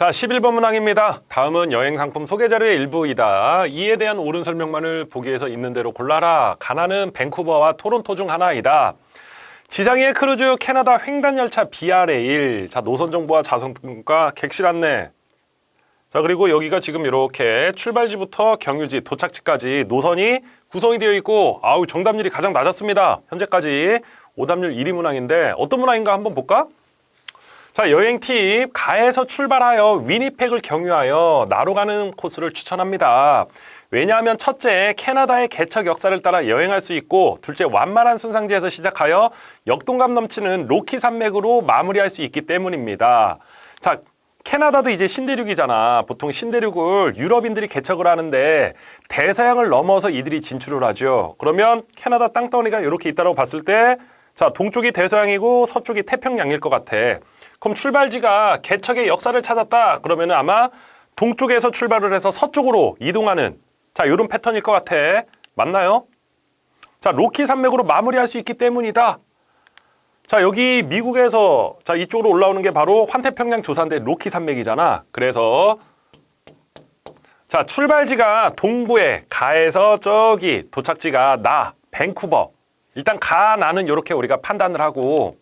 자, 11번 문항입니다. 다음은 여행 상품 소개 자료의 일부이다. 이에 대한 옳은 설명만을 보기에서 있는 대로 골라라. 가나는 밴쿠버와 토론토 중 하나이다. 지상의 크루즈 캐나다 횡단 열차 BRA1. 자, 노선 정보와 좌석 등과 객실 안내. 자, 그리고 여기가 지금 이렇게 출발지부터 경유지, 도착지까지 노선이 구성이 되어 있고, 아우, 정답률이 가장 낮았습니다. 현재까지 오답률 1위 문항인데, 어떤 문항인가 한번 볼까? 자, 여행 팁. 가에서 출발하여 위니펙을 경유하여 나로 가는 코스를 추천합니다. 왜냐하면 첫째, 캐나다의 개척 역사를 따라 여행할 수 있고, 둘째, 완만한 순상지에서 시작하여 역동감 넘치는 로키 산맥으로 마무리할 수 있기 때문입니다. 자, 캐나다도 이제 신대륙이잖아. 보통 신대륙을 유럽인들이 개척을 하는데 대서양을 넘어서 이들이 진출을 하죠. 그러면 캐나다 땅덩어리가 이렇게 있다고 봤을 때 자, 동쪽이 대서양이고 서쪽이 태평양일 것 같아. 그럼 출발지가 개척의 역사를 찾았다. 그러면은 아마 동쪽에서 출발을 해서 서쪽으로 이동하는 자, 이런 패턴일 것 같아. 맞나요? 자, 로키 산맥으로 마무리할 수 있기 때문이다. 자, 여기 미국에서 자, 이쪽으로 올라오는 게 바로 환태평양 조산대 로키 산맥이잖아. 그래서 자, 출발지가 동부에 가에서 저기 도착지가 나 밴쿠버. 일단 가 나는 이렇게 우리가 판단을 하고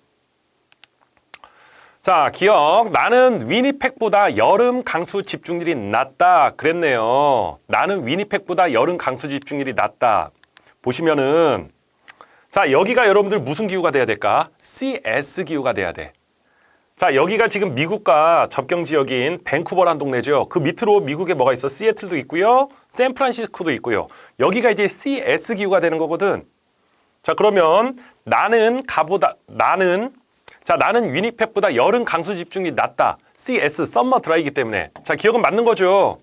자, 기억. 나는 위니펙보다 여름 강수 집중률이 낮다. 그랬네요. 나는 위니펙보다 여름 강수 집중률이 낮다. 보시면은 자, 여기가 여러분들 무슨 기후가 돼야 될까? CS 기후가 돼야 돼. 자, 여기가 지금 미국과 접경 지역인 밴쿠버란 동네죠. 그 밑으로 미국에 뭐가 있어? 시애틀도 있고요. 샌프란시스코도 있고요. 여기가 이제 CS 기후가 되는 거거든. 자, 그러면 나는 가보다 나는 자, 나는 위니펙보다 여름 강수 집중이 낮다. CS 썸머 드라이기 때문에. 자, 기억은 맞는 거죠.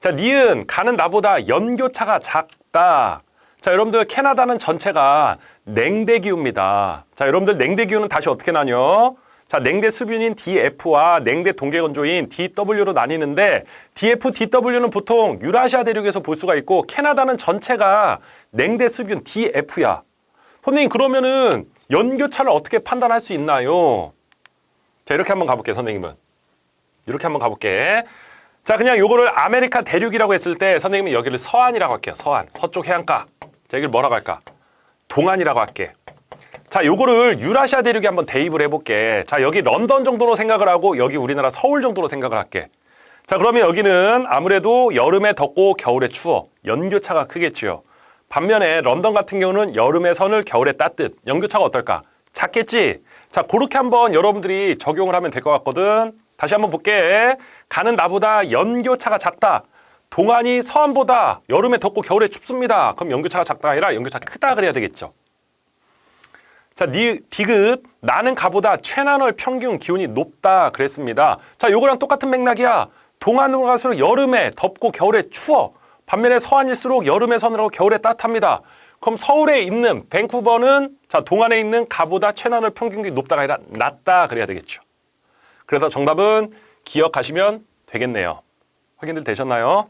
자, 니은 가는 나보다 연교차가 작다. 자, 여러분들 캐나다는 전체가 냉대 기후입니다. 자, 여러분들 냉대 기후는 다시 어떻게 나뉘어? 자, 냉대 수변인 DF와 냉대 동계 건조인 DW로 나뉘는데 DF, DW는 보통 유라시아 대륙에서 볼 수가 있고 캐나다는 전체가 냉대 수변 DF야. 선생님 그러면은 연교차를 어떻게 판단할 수 있나요? 자, 이렇게 한번 가볼게요, 선생님은. 이렇게 한번 가볼게. 자, 그냥 요거를 아메리카 대륙이라고 했을 때 선생님은 여기를 서안이라고 할게요. 서안. 서쪽 해안가. 자, 여기를 뭐라고 할까? 동안이라고 할게. 자, 요거를 유라시아 대륙에 한번 대입을 해볼게. 자, 여기 런던 정도로 생각을 하고 여기 우리나라 서울 정도로 생각을 할게. 자, 그러면 여기는 아무래도 여름에 덥고 겨울에 추워. 연교차가 크겠지요. 반면에 런던 같은 경우는 여름에 선을 겨울에 따뜻. 연교차가 어떨까? 작겠지? 자, 그렇게 한번 여러분들이 적용을 하면 될 것 같거든. 다시 한번 볼게. 가는 나보다 연교차가 작다. 동안이 서안보다 여름에 덥고 겨울에 춥습니다. 그럼 연교차가 작다 아니라 연교차가 크다 그래야 되겠죠. 자, 니, 디귿, 나는 가보다 최나널 평균 기온이 높다 그랬습니다. 자, 요거랑 똑같은 맥락이야. 동안으로 갈수록 여름에 덥고 겨울에 추워. 반면에 서안일수록 여름에 서늘하고 겨울에 따뜻합니다. 그럼 서울에 있는 밴쿠버는 자, 동안에 있는 가보다 최나널 평균 기온이 높다가 아니라 낮다 그래야 되겠죠. 그래서 정답은 기억하시면 되겠네요. 확인들 되셨나요?